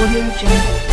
Audio Jungle.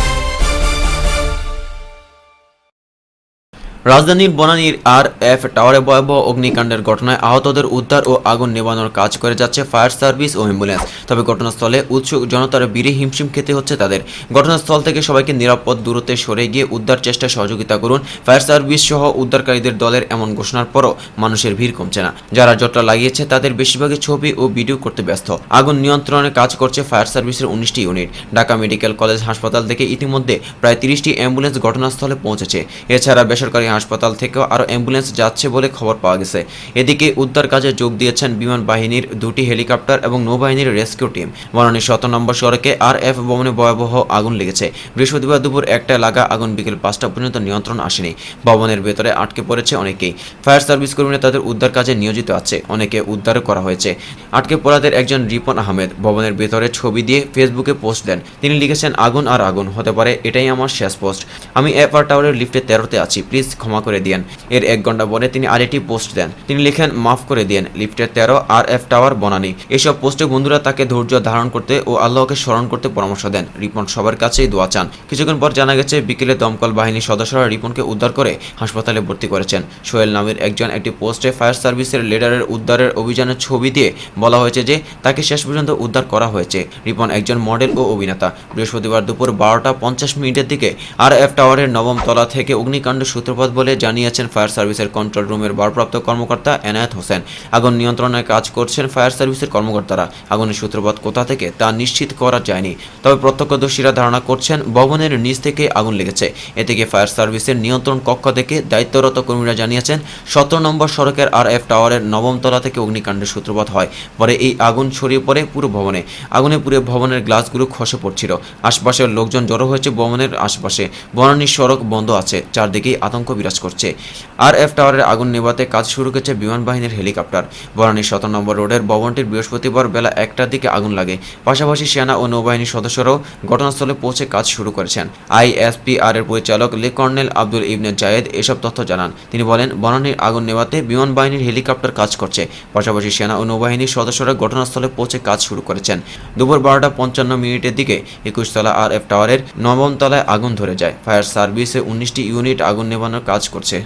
রাজধানীর বনানীর আর F টাওয়ারে ভয়াবহ অগ্নিকাণ্ডের ঘটনায় আহতদের উদ্ধার ও আগুন নেভানোর কাজ করে যাচ্ছে ফায়ার সার্ভিস ও অ্যাম্বুলেন্স। তবে ঘটনাস্থলে উৎসুক জনতার বীরে হিমশিম খেতে হচ্ছে তাদের। ঘটনাস্থল থেকে সবাইকে নিরাপদ দূরত্বে সরে গিয়ে উদ্ধার চেষ্টায় সহযোগিতা করুন। ফায়ার সার্ভিস সহ উদ্ধারকারীদের দলের এমন ঘোষণার পরও মানুষের ভিড় কমছে না। যারা জটলা লাগিয়েছে, তাদের বেশিরভাগই ছবি ও ভিডিও করতে ব্যস্ত। আগুন নিয়ন্ত্রণে কাজ করছে ফায়ার সার্ভিসের উনিশটি ইউনিট। ঢাকা মেডিকেল কলেজ হাসপাতাল থেকে ইতিমধ্যে প্রায় তিরিশটি অ্যাম্বুলেন্স ঘটনাস্থলে পৌঁছেছে। এছাড়া বেসরকারি হাসপাতাল থেকেও আরও অ্যাম্বুলেন্স যাচ্ছে বলে খবর পাওয়া গেছে। এদিকে উদ্ধার কাজে যোগ দিয়েছেন বিমান বাহিনীর দুটি হেলিকপ্টার এবং নৌবাহিনীর রেস্কিউ টিম। বনানী শত নম্বর সড়কে আর এফ ভবনে ভয়াবহ আগুন লেগেছে। বৃহস্পতিবার দুপুর একটায় লাগা আগুন বিকেল পাঁচটা পর্যন্ত নিয়ন্ত্রণ আসেনি। ভবনের ভেতরে আটকে পড়েছে অনেকেই। ফায়ার সার্ভিস কর্মীরা তাদের উদ্ধার কাজে নিয়োজিত আছে। অনেকে উদ্ধারও করা হয়েছে। আটকে পড়াদের একজন রিপন আহমেদ ভবনের ভেতরে ছবি দিয়ে ফেসবুকে পোস্ট দেন। তিনি লিখেছেন, আগুন আর আগুন, হতে পারে এটাই আমার শেষ পোস্ট। আমি এফআর টাওয়ারের লিফটে তেরোতে আছি। প্লিজ ক্ষমা করে দিয়েন। এর এক ঘণ্টা পরে তিনি আরেকটি পোস্ট দেন। তিনি লিখেন, মাফ করে দিয়েন লিফটের তেরো আর এফ টাওয়ার, বনানি। এসব পোস্টে বন্ধুরা তাকে ধৈর্য ধারণ করতে ও আল্লাহকে স্মরণ করতে পরামর্শ দেন। রিপন সবার কাছেই দোয়া চান। কিছুক্ষণ পর জানা গেছে, বিকেলে দমকল বাহিনীর সদস্যরা রিপনকে উদ্ধার করে হাসপাতালে ভর্তি করেছেন। সোহেল নামের একজন একটি পোস্টে ফায়ার সার্ভিসের লিডারের উদ্ধারের অভিযানের ছবি দিয়ে বলা হয়েছে যে, তাকে শেষ পর্যন্ত উদ্ধার করা হয়েছে। রিপন একজন মডেল ও অভিনেতা। বৃহস্পতিবার দুপুর বারোটা পঞ্চাশ মিনিটের দিকে আর এফ টাওয়ারের নবম তলা থেকে অগ্নিকাণ্ড সূত্রপাত বলে জানিয়েছেন ফায়ার সার্ভিসের কন্ট্রোল রুমের ভারপ্রাপ্ত কর্মকর্তা এনায়েত হোসেন। আগুন নিয়ন্ত্রণে কাজ করছেন ফায়ার সার্ভিসের কর্মকর্তারা। আগুনের সূত্রপাত কোথা থেকে তা নিশ্চিত করা যায়নি। তবে প্রত্যক্ষদর্শীরা ধারণা করছেন, ভবনের নিচ থেকে আগুন লেগেছে। এ থেকে ফায়ার সার্ভিসের নিয়ন্ত্রণ কক্ষ থেকে দায়িত্বরত কর্মীরা জানিয়েছেন, সতেরো নম্বর সড়কের আর এফ টাওয়ারের নবম তলা থেকে অগ্নিকাণ্ডের সূত্রপাত হয়। পরে এই আগুন ছড়িয়ে পড়ে পুরো ভবনে। আগুনে পুরো ভবনের গ্লাসগুলো খসে পড়ছিল। আশপাশের লোকজন জড়ো হয়েছে ভবনের আশপাশে। বনানী সড়ক বন্ধ আছে। চারদিকেই আতঙ্ক বিরাজ করছে। আর এফ টাওয়ারের আগুন নেভাতে কাজ শুরু করেছে বিমান বাহিনীর হেলিকপ্টার। বনানী সতেরো নম্বর রোডের ভবনটির বৃহস্পতিবার বেলা একটার দিকে আগুন লাগে। পাশাপাশি সেনা ও নৌবাহিনীর সদস্যরাও ঘটনাস্থলে পৌঁছে কাজ শুরু করেছেন। আইএসপিআর এর পরিচালক লে কর্নেল আব্দুল ইবনে জায়েদ এসব তথ্য জানান। তিনি বলেন, বনানীর আগুন নেভাতে বিমান বাহিনীর হেলিকপ্টার কাজ করছে। পাশাপাশি সেনা ও নৌবাহিনীর সদস্যরা ঘটনাস্থলে পৌঁছে কাজ শুরু করেছেন। দুপুর বারোটা পঞ্চান্ন মিনিটের দিকে একুশতলা আর এফ টাওয়ারের নবম তলায় আগুন ধরে যায়। ফায়ার সার্ভিসে উনিশটি ইউনিট আগুন নেভানোর কাজ করছে।